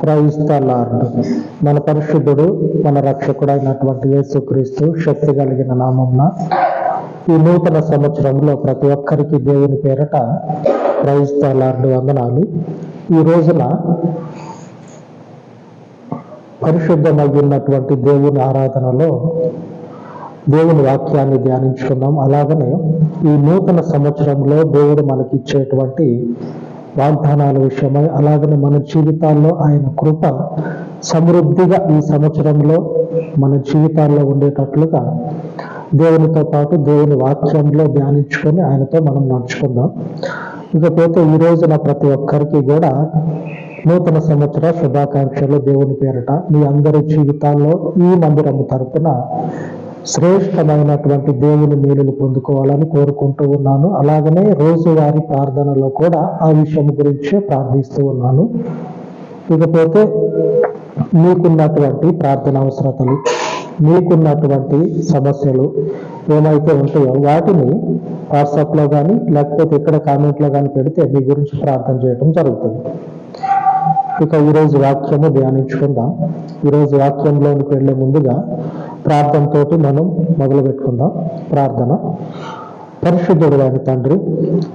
క్రైస్తలార్డ్ మన పరిశుద్ధుడు మన రక్షకుడు అయినటువంటి యేసుక్రీస్తు శక్తి కలిగిన నామంన ఈ నూతన సంవత్సరంలో ప్రతి ఒక్కరికి దేవుని పేరట క్రైస్తలార్డ్ వందనాలు. ఈ రోజున పరిశుద్ధమయ్యున్నటువంటి దేవుని ఆరాధనలో దేవుని వాక్యాన్ని ధ్యానించుకుందాం. అలాగనే ఈ నూతన సంవత్సరంలో దేవుడు మనకి ఇచ్చేటువంటి వాగ్దానాల విషయమై అలాగనే మన జీవితాల్లో ఆయన కృప సమృద్ధిగా ఈ సంవత్సరంలో మన జీవితాల్లో ఉండేటట్లుగా దేవునితో పాటు దేవుని వాక్యంలో ధ్యానించుకొని ఆయనతో మనం నడుచుకుందాం. ఇకపోతే ఈ రోజున ప్రతి ఒక్కరికి కూడా నూతన సంవత్సర శుభాకాంక్షలు దేవుని పేరట. మీ అందరి జీవితాల్లో ఈ మందిరము తరపున శ్రేష్టమైనటువంటి దేవుని మేలులు పొందుకోవాలని కోరుకుంటూ ఉన్నాను. అలాగనే రోజువారీ ప్రార్థనలో కూడా ఆ విషయం గురించి ప్రార్థిస్తూ ఉన్నాను. ఇకపోతే మీకున్నటువంటి ప్రార్థన అవసరతలు మీకున్నటువంటి సమస్యలు ఏమైతే ఉంటాయో వాటిని వాట్సాప్లో కానీ లేకపోతే ఇక్కడ కామెంట్లో కానీ పెడితే మీ గురించి ప్రార్థన చేయడం జరుగుతుంది. ఇక ఈరోజు వాక్యము ధ్యానించుకుందాం. ఈరోజు వాక్యంలోనికి వెళ్ళే ముందుగా ప్రార్థనతోటి మనం మొదలు పెట్టుకుందాం ప్రార్థన. పరిశుద్ధుడు తండ్రి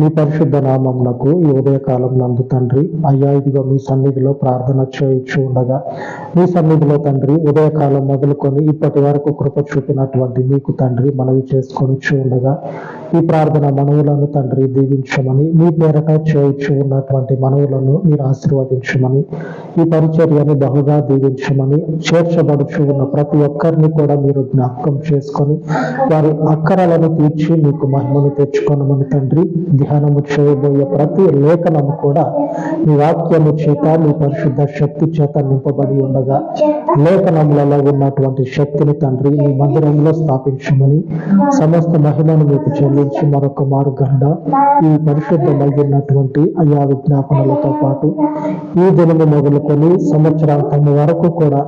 మీ పరిశుద్ధ నామమునకు ఈ ఉదయకాలం నందు తండ్రి అయ్యా ఇదిగో మీ సన్నిధిలో ప్రార్థన చేయించు ఉండగా. మీ సన్నిధిలో తండ్రి ఉదయకాలం మొదలుకొని ఇప్పటి వరకు కృప చూపినటువంటి మీకు తండ్రి మనవి చేసుకొని ఉండగా. ఈ ప్రార్థన మనవులను తండ్రి దీవించమని మీ పేరట చేయించు ఉన్నటువంటి మనవులను మీరు ఆశీర్వదించమని ఈ పరిచర్యని బహుగా దీవించమని చేర్చబడుచు ఉన్న ప్రతి ఒక్కరిని కూడా మీరు జ్ఞాపకం చేసుకొని వారి అక్కరాలను తీర్చి మీకు మహిమను తెచ్చుకోనమని తండ్రి ధ్యానము చేయబోయే ప్రతి లేఖనము కూడా మీ వాక్యము చేత మీ పరిశుద్ధ శక్తి చేత నింపబడి ఉండగా లేఖనములలో ఉన్నటువంటి శక్తిని తండ్రి మీ మందిరంలో స్థాపించమని సమస్త మహిమను మీకు చెల్లించి మరొక మారుగండ ఈ పరిశుద్ధమైనటువంటి అయా విజ్ఞాపనలతో పాటు ఈ దినము మొదలుకొని సంవత్సరాంతం వరకు కూడా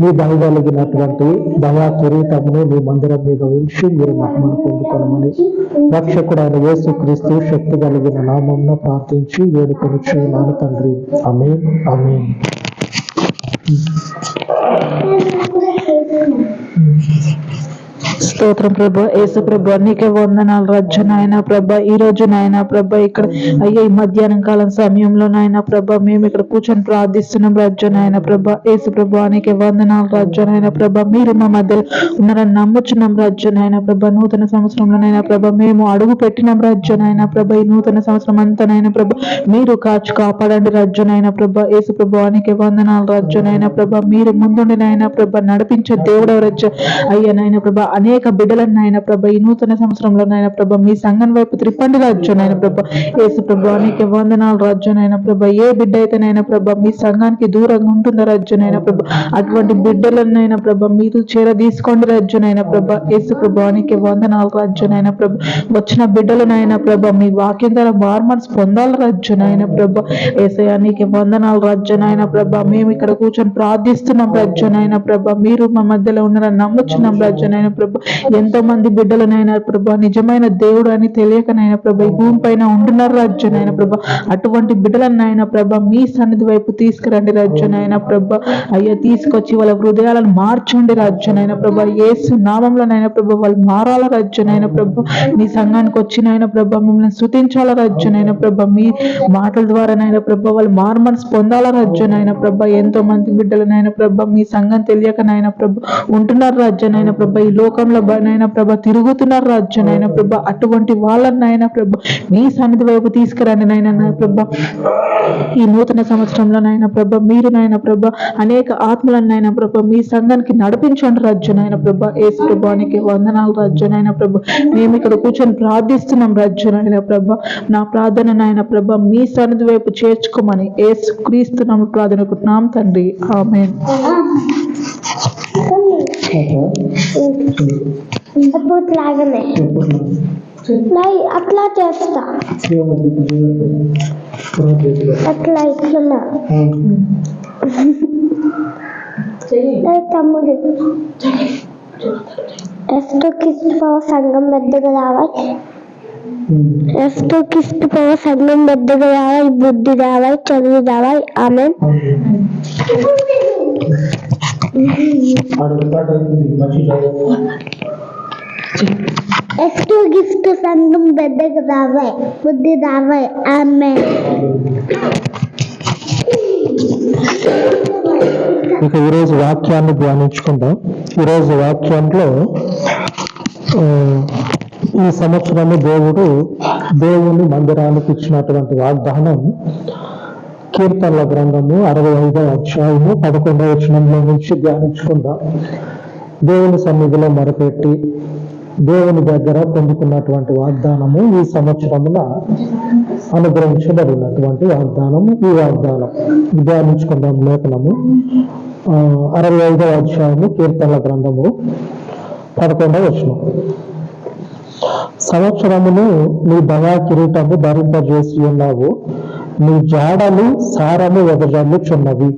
మీ దయగలిగినటువంటి దయా కిరీటమును మీ మందిరం మీద ఉంచి మీరు మహిమను పొందుకోనమని రక్షకుడైన యేసు క్రీస్తు శక్తి కలిగిన నామంలో ప్రార్థించి వేడుకొని చూడాను తండ్రి. అమే అమే స్తోత్రం ప్రభ. యేసు ప్రభ నీకే వందనాలు రజ్జు నాయన ప్రభ. ఈ రోజు నాయన ప్రభ ఇక్కడ అయ్యే ఈ మధ్యాహ్నం కాలం సమయంలో నాయన ప్రభ మేము ఇక్కడ కూర్చొని ప్రార్థిస్తున్నాం రజ్జు నాయన ప్రభ. యేసు ప్రభ నీకే వందనాలు రజ్జు నాయన ప్రభ. మీరు మా మధ్యలో ఉన్నారని నమ్ముచున్నాం రజ్జు నాయన ప్రభ. నూతన సంవత్సరంలోనైనా ప్రభ మేము అడుగు పెట్టినాం రజ్జు నాయన ప్రభ. ఈ నూతన సంవత్సరం అంతనైనా ప్రభ మీరు కాచు కాపాడండి రజ్జు నాయన ప్రభ. యేసు ప్రభా నీకే వందనాలు రజ్జు నాయన ప్రభ. మీరు ముందుండి నాయన ప్రభా నడిపించే దేవుడు రజ్జు. అయ్యా నాయన అని అనేక బిడ్డలను నాయన ప్రభ ఈ నూతన సంవత్సరంలో నాయన ప్రభా మీ సంఘం వైపు త్రిపండి రాజ్యం నాయన ప్రభా. యేసు ప్రభ అనేక వందనాలు రాజ్యం నాయన ప్రభా. ఏ బిడ్డ అయితే నాయన ప్రభా మీ సంఘానికి దూరంగా ఉంటుందో రాజ్యం నాయన ప్రభ? అటువంటి బిడ్డలను నాయన మీరు చేర తీసుకోండి రాజ్యం నాయన ప్రభ. యేసు ప్రభ అనేక వందనాలు రాజ్యం నాయన ప్రభ. వచ్చిన బిడ్డలు నాయన ప్రభా మీ వాక్యం ద్వారా మార్మన్స్ పొందాలి రాజ్యం నాయన ప్రభ ఏసయా వందనాలు రాజ్యం నాయన ప్రభా. మేము ఇక్కడ కూర్చొని ప్రార్థిస్తున్నాం రాజ్యం నాయన ప్రభా. మీరు మా మధ్యలో ఉన్నారని నమ్ముచున్నాం రాజ్యం నాయన ప్రభ. ఎంతో మంది బిడ్డలనైనా ప్రభా నిజమైన దేవుడు అని తెలియకనైనా ప్రభా ఈ భూమి పైన ఉంటున్నారు రాజ్యనైనా ప్రభా. అటువంటి బిడ్డలనైనా ప్రభా మీ సన్నిధి వైపు తీసుకురండి రాజ్యనైనా నాయన ప్రభా. అయ్యా తీసుకొచ్చి వాళ్ళ హృదయాలను మార్చండి రాజ్యనైనా నాయన ప్రభా. ఏసు నామంలోనైనా ప్రభా వాళ్ళు మారాల రాజ్యనైనా నాయన ప్రభా. మీ సంఘానికి వచ్చినైనా ప్రభా మిమ్మల్ని స్థుతించాల రాజ్యనైనా నాయన ప్రభా. మీ మాటల ద్వారానైనా ప్రభా వాళ్ళు మార్మన్స్ పొందాల రాజ్యనైనా నాయన ప్రభా. ఎంతో మంది బిడ్డలనైనా ప్రభా మీ సంఘం తెలియకనైనా ప్రభా ఉంటున్నారు రాజ్యం నాయన ప్రభా. ఈ లోకంలో నాయన ప్రభ తిరుగుతున్నారు రాజ్యం నాయన ప్రభ అటువంటి వాళ్ళని నాయన ప్రభ మీ సన్నిధి వైపు తీసుకురండి నాయన నాయన ప్రభ. ఈ నూతన సంవత్సరంలో నాయన ప్రభ మీరు నాయన ప్రభ అనేక ఆత్మలను నాయన ప్రభ మీ సంఘానికి నడిపించండి రాజ్యం నాయన ప్రభ. ఏసు ప్రభానికి వందనాలు రాజ్యం నాయన ప్రభ. మేము ఇక్కడ కూర్చొని ప్రార్థిస్తున్నాం రాజ్యం నాయన ప్రభ. నా ప్రార్థన నాయన ప్రభ మీ సన్నిధి వైపు చేర్చుకోమని ఏసు క్రీస్తున్నాము ప్రార్థనకుంటున్నాం తండ్రి. ఆమె ఇప్పుడు లాగానే లై అట్లా చేస్తా అట్లా ఇట్లా లై తమ్ముడు ఎస్టు కిస్తు సంఘం పెద్దగా రావాలి ఎస్తూ కిస్తూ పోవ సంఘం పెద్దగా రావాలి బుద్ధి రావాలి చదువు రావాలి ఆమె ఎక్కువ గిఫ్ట్ సంఘం పెద్దకు రావాయి బుద్ధి రావాయి ఆమె. ఇక ఈరోజు వాక్యాన్ని ధ్యానించుకుందాం. ఈరోజు వాక్యంలో ఈ సంవత్సరము దేవుడు దేవుని మందిరానికి ఇచ్చినటువంటి వాగ్దానం కీర్తనల గ్రంథము అరవై ఐదవ అధ్యాయము పదకొండవ వచనంలో నుంచి ధ్యానించుకుందాం. దేవుని సన్నిధిలో మొరపెట్టి దేవుని దగ్గర పొందుకున్నటువంటి వాగ్దానము ఈ సంవత్సరమున అనుగ్రహించబడినటువంటి వాగ్దానము. ఈ వాగ్దానం ధ్యానించుకుందాం లేఖనము. అరవై ఐదవ అధ్యాయము కీర్తనల గ్రంథము పదకొండవ వచనం. సంవత్సరమును నీ దయా కిరీటము ధరింపజేసి ఉన్నావు. నీ జాడలు సారము ఎదజల్లుచున్నవి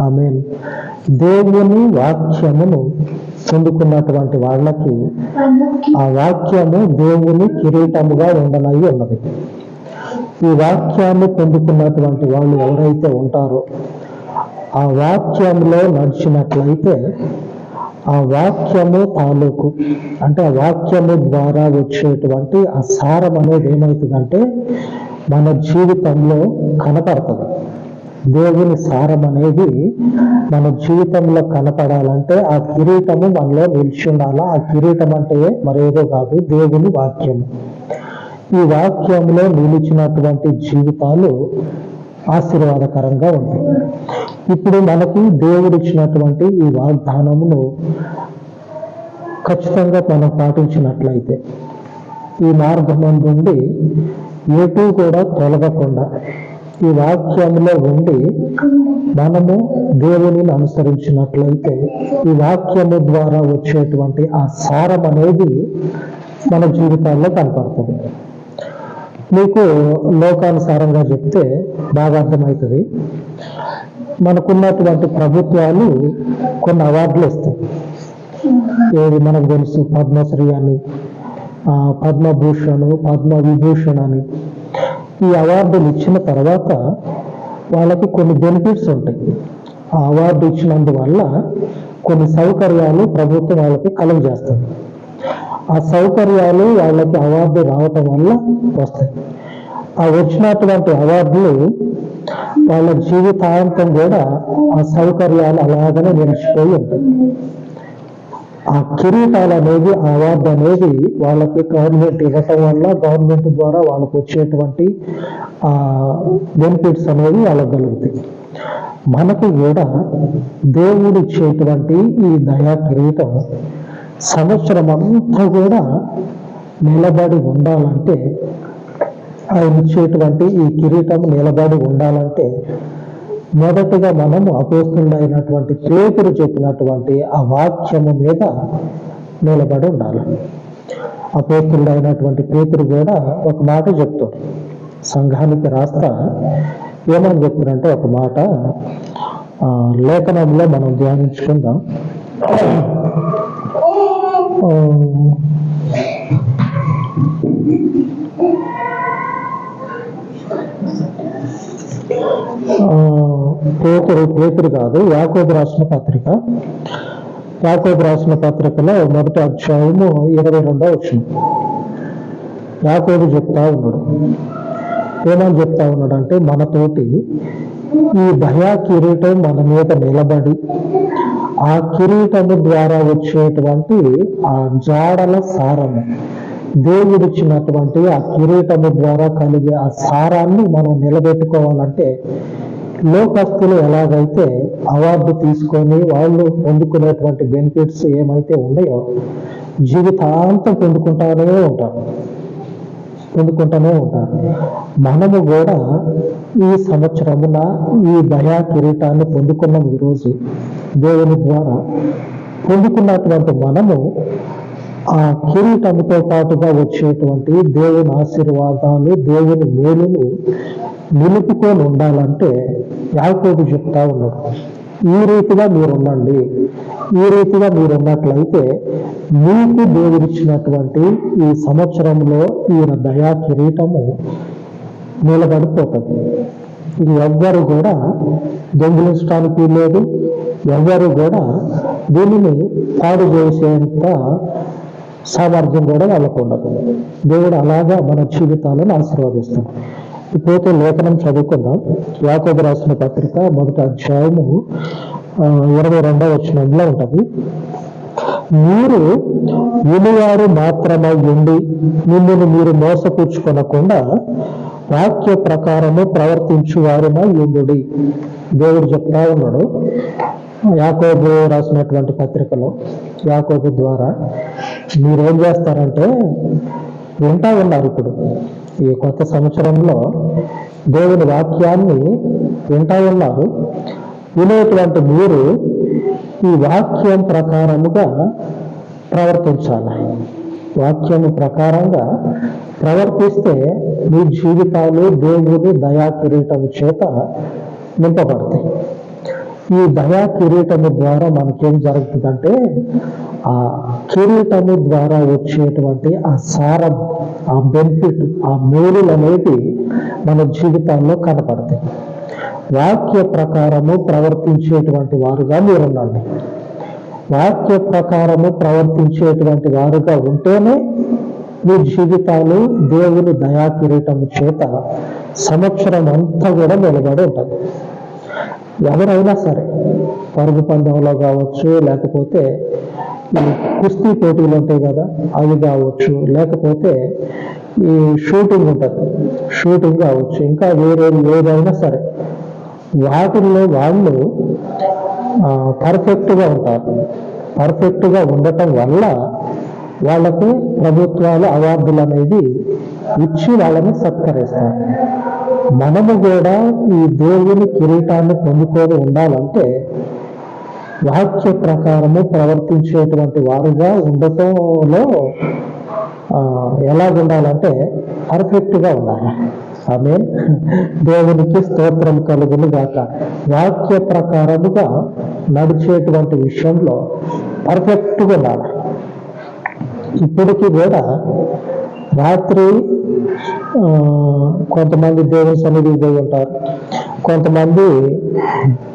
ఆమె దేవుని వాక్యమును పొందుకున్నటువంటి వాళ్ళకి ఆ వాక్యము దేవుని కిరీటముగా ఉండనై ఉన్నది. ఈ వాక్యాన్ని పొందుకున్నటువంటి వాళ్ళు ఎవరైతే ఉంటారో ఆ వాక్యంలో నడిచినట్లయితే ఆ వాక్యము తాలూకు అంటే ఆ వాక్యము ద్వారా వచ్చేటువంటి ఆ సారం అనేది ఏమవుతుందంటే మన జీవితంలో కనపడుతుంది. దేవుని సారం అనేది మన జీవితంలో కనపడాలంటే ఆ కిరీటము మనలో నిలిచి ఉండాలా? ఆ కిరీటం అంటే మరేదో కాదు దేవుని వాక్యము. ఈ వాక్యంలో నిలిచినటువంటి జీవితాలు ఆశీర్వాదకరంగా ఉంటాయి. ఇప్పుడు మనకు దేవుడు ఇచ్చినటువంటి ఈ వాగ్దానమును ఖచ్చితంగా మనం పాటించినట్లయితే ఈ మార్గం నుండి ఎటు కూడా తొలగకుండా ఈ వాక్యంలో ఉండి మనము దేవునిని అనుసరించినట్లయితే ఈ వాక్యము ద్వారా వచ్చేటువంటి ఆ సారం అనేది మన జీవితాల్లో కనపడుతుంది. మీకు లోకానుసారంగా చెప్తే బాగా అర్థమవుతుంది. మనకున్నటువంటి ప్రభుత్వాలు కొన్ని అవార్డులు ఇస్తాయి ఏది మనకు తెలుసు పద్మశ్రీ అని పద్మభూషణ్ పద్మ విభూషణ్ అని ఈ అవార్డులు ఇచ్చిన తర్వాత వాళ్ళకి కొన్ని బెనిఫిట్స్ ఉంటాయి. ఆ అవార్డు ఇచ్చినందువల్ల కొన్ని సౌకర్యాలు ప్రభుత్వం వాళ్ళకి కలుగజేస్తుంది. ఆ సౌకర్యాలు వాళ్ళకి అవార్డు రావటం వల్ల వస్తాయి. ఆ వచ్చినటువంటి అవార్డులు వాళ్ళ జీవితాంతం కూడా ఆ సౌకర్యాలు అలాగనే నిలిచిపోయి ఉంటాయి. ఆ కిరీటాలు అనేది అవార్డు అనేది వాళ్ళకి గవర్నమెంట్ ఇవ్వటం వల్ల గవర్నమెంట్ ద్వారా వాళ్ళకి వచ్చేటువంటి ఆ బెనిఫిట్స్ అనేవి వాళ్ళకు కలుగుతాయి. మనకు కూడా దేవుడు ఇచ్చేటువంటి ఈ దయా కిరీటం సంవత్సరం అంతా కూడా నిలబడి ఉండాలంటే ఆయన ఇచ్చేటువంటి ఈ కిరీటం నిలబడి ఉండాలంటే మొదటగా మనము అపోస్తుడైనటువంటి పేతురు చెప్పినటువంటి ఆ వాక్యము మీద నిలబడి ఉండాలి. అపోస్తుడైనటువంటి పేతురు కూడా ఒక మాట చెప్తాడు. సంఘానికి రాస్తా ఏమని చెప్తున్నారంటే ఒక మాట లేఖనంలో మనం ధ్యానించుకుందాం. పేతురు పేతురు కాదు యాకోబు రాసిన పత్రిక. యాకోబు రాసిన పత్రికలో మొదటి అధ్యాయము ఇరవై రెండో వచ్చింది యాకోబు చెప్తా ఉన్నాడు. ఏమని చెప్తా ఉన్నాడు అంటే మనతోటి ఈ దయా కిరీటం మన మీద నిలబడి ఆ కిరీటము ద్వారా వచ్చేటువంటి ఆ జాడల సారము. దేవుడిచ్చినటువంటి ఆ కిరీటము ద్వారా కలిగే ఆ సారాన్ని మనం నిలబెట్టుకోవాలంటే లోకస్తులు ఎలాగైతే అవార్డు తీసుకొని వాళ్ళు పొందుకునేటువంటి బెనిఫిట్స్ ఏమైతే ఉన్నాయో జీవితాంతం పొందుకుంటానే ఉంటారు. పొందుకుంటూనే ఉంటారు. మనము కూడా ఈ సంవత్సరమున ఈ దయా కిరీటాన్ని పొందుకున్నాం ఈరోజు. దేవుని ద్వారా పొందుకున్నటువంటి మనము ఆ కిరీటంతో పాటుగా వచ్చేటువంటి దేవుని ఆశీర్వాదాలు దేవుని మేలును నిలుపుకొని ఉండాలంటే యాకోబు చెప్తా ఉన్నాడు. ఈ రీతిగా మీరుండండి. ఈ రీతిగా మీరున్నట్లయితే మీకు దేవుడిచ్చినటువంటి ఈ సంవత్సరంలో ఈయన దయా కిరీటము నిలబడిపోతుంది. ఇది ఎవ్వరు కూడా దొంగిలించడానికి లేదు ఎవ్వరు కూడా దీనిని పాడు చేసేంత సామర్థ్యం కూడా వాళ్ళకు ఉండదు. దేవుడు అలాగా మన జీవితాలను ఆశీర్వదిస్తాం ఇప్పుడైతే లేఖనం చదువుకుందాం. యాకోబు రాసిన పత్రిక మొదటి అధ్యాయము ఇరవై రెండవ వచనంలో ఉంటుంది. మీరు వినివారు మాత్రమై ఉండి మిమ్మల్ని మీరు మోసపుచ్చుకొనకుండా వాక్య ప్రకారము ప్రవర్తించు వారిన ఉండుడి. దేవుడు చెప్తా ఉన్నాడు. యాకోబు రాసినటువంటి పత్రికలో యాకోబు ద్వారా మీరేం చేస్తారంటే వింటా ఉన్నారు ఇప్పుడు. ఈ కొత్త సంవత్సరంలో దేవుని వాక్యాన్ని వింటా ఉన్నారు. వినేటువంటి మీరు ఈ వాక్యం ప్రకారముగా ప్రవర్తించాలి. వాక్యం ప్రకారంగా ప్రవర్తిస్తే మీ జీవితాలు దేవుని దయా కిరీటం చేత నింపబడతాయి. ఈ దయా కిరీటము ద్వారా మనకేం జరుగుతుందంటే ఆ కిరీటము ద్వారా వచ్చేటువంటి ఆ సారం ఆ బెనిఫిట్ ఆ మేలులు అనేవి మన జీవితాల్లో కనపడతాయి. వాక్య ప్రకారము ప్రవర్తించేటువంటి వారుగా మీరుండండి. వాక్య ప్రకారము ప్రవర్తించేటువంటి వారుగా ఉంటేనే మీ జీవితాలు దేవుని దయా కిరీటము చేత సంవత్సరం అంతా కూడా నిలబడి ఉంటుంది. ఎవరైనా సరే పరుగు పందెంలో కావచ్చు లేకపోతే ఈ కుస్తీ పోటీలు ఉంటాయి కదా అవి కావచ్చు లేకపోతే ఈ షూటింగ్ ఉంటుంది. షూటింగ్ కావచ్చు ఇంకా వేరే ఏదైనా సరే. వాటిల్లో వాళ్ళు పర్ఫెక్ట్గా ఉంటారు. పర్ఫెక్ట్గా ఉండటం వల్ల వాళ్ళకి ప్రభుత్వాలు అవార్డులు అనేది ఇచ్చి వాళ్ళని సత్కరిస్తారు. మనము కూడా ఈ దేవుని కిరీటాన్ని పొందుకొని ఉండాలంటే వాక్య ప్రకారము ప్రవర్తించేటువంటి వారుగా ఉండటంలో ఎలా ఉండాలంటే పర్ఫెక్ట్గా ఉండాలి. ఆమె దేవునికి స్తోత్రం కలుగును గాక వాక్య ప్రకారముగా నడిచేటువంటి విషయంలో పర్ఫెక్ట్గా ఉండాలి. ఇప్పటికీ కూడా రాత్రి కొంతమంది దేవుని సన్నిధికి పోయి ఉంటారు. కొంతమంది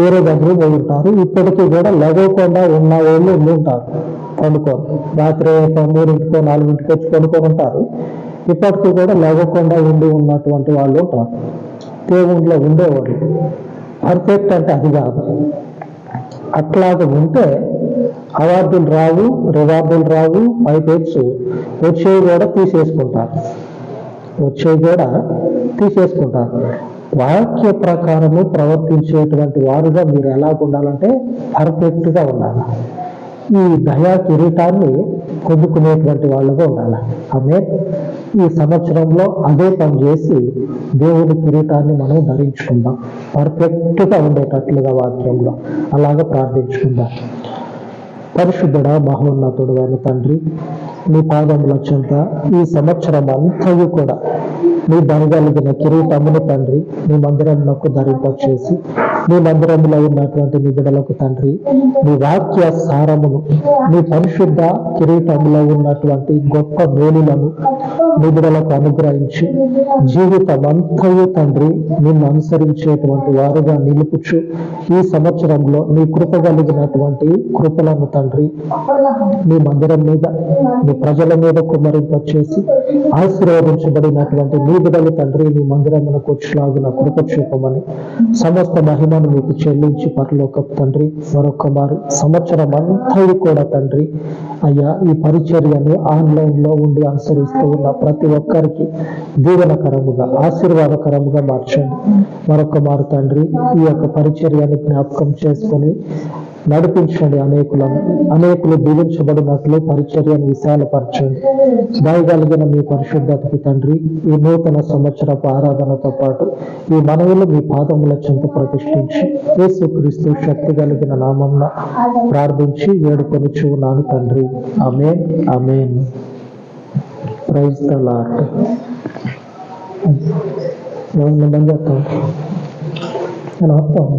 వేరే దగ్గరికి పోయి ఉంటారు. ఇప్పటికీ కూడా లెగవకుండా ఉన్న వాళ్ళు ఉండి ఉంటారు. పండుకొని రాత్రి మూడింటికో నాలుగింటికి వచ్చి పండుకొని ఉంటారు. ఇప్పటికీ కూడా లెగకుండా ఉండి ఉన్నటువంటి వాళ్ళు ఉంటారు. దేవుడిలో ఉండేవాళ్ళు. పర్ఫెక్ట్ అంటే అది కాదు. అట్లాగ ఉంటే అవార్డులు రావు రివార్డులు రావు పైపెట్స్ వచ్చేవి కూడా తీసేసుకుంటారు. వచ్చేవి కూడా తీసేసుకుంటారు వాక్య ప్రకారము ప్రవర్తించేటువంటి వారుగా మీరు ఎలా ఉండాలంటే పర్ఫెక్ట్గా ఉండాలి. ఈ దయా కిరీటాన్ని పొందుకునేటువంటి వాళ్ళగా ఉండాలి. ఆమె ఈ సంవత్సరంలో అదే పని చేసి దేవుని కిరీటాన్ని మనం ధరించుకుందాం. పర్ఫెక్ట్గా ఉండేటట్లుగా వాక్యంలో అలాగ ప్రార్థించుకుందాం. పరిశుద్ధుడ మహోన్నతుడు అని తండ్రి నీ పాదముల చెంత ఈ సంవత్సరం అంతయు కూడా నీ దరగలిగిన కిరీటమును తండ్రి నీ మందిరమునకు ధరింపచేసి నీ మందిరంలో ఉన్నటువంటి నీ బిడలకు తండ్రి నీ వాక్య సారమును నీ పరిశుద్ధ కిరీటంలో ఉన్నటువంటి గొప్ప మేలులను నీ అనుగ్రహించి. జీవితం అంతయు తండ్రి నిన్ను అనుసరించేటువంటి వారుగా నిలుపుచు. ఈ సంవత్సరంలో నీ కృప కలిగినటువంటి కృపలను తండ్రి నీ మందిరం మీద నీ ప్రజల మీద కుమ్మరింపచేసి ఆశీర్వదించబడినటువంటి నీ బిడలు తండ్రి నీ మందిరమునకు వచ్చేలాగున కృప చూపమని సమస్త మహిమను మీకు చెల్లించి పరలోక తండ్రి మరొక మారు సంవత్సరం అంతయు కూడా తండ్రి అయ్యా ఈ పరిచర్యని ఆన్లైన్లో ఉండి అనుసరిస్తూ ఉన్న ప్రతి ఒక్కరికి దీవెనకరముగా ఆశీర్వాదకరముగా మార్చండి. మరొక మారు తండ్రి ఈ యొక్క పరిచర్యాన్ని జ్ఞాపకం చేసుకొని నడిపించండి అనేకులను. అనేకులు దీవించబడినట్లు పరిచర్యను విశాలపరచండి. దయగలిగిన మీ పరిశుద్ధతకి తండ్రి ఈ నూతన సంవత్సరపు ఆరాధనతో పాటు ఈ మనవులు మీ పాదముల చెంత ప్రతిష్ఠించి యేసుక్రీస్తు శక్తి కలిగిన నామంన ప్రార్థించి వేడుకొని చూనాను తండ్రి. Amen amen praise the lord मैं उनमें बन जाता हूँ। मैं नापता हूँ।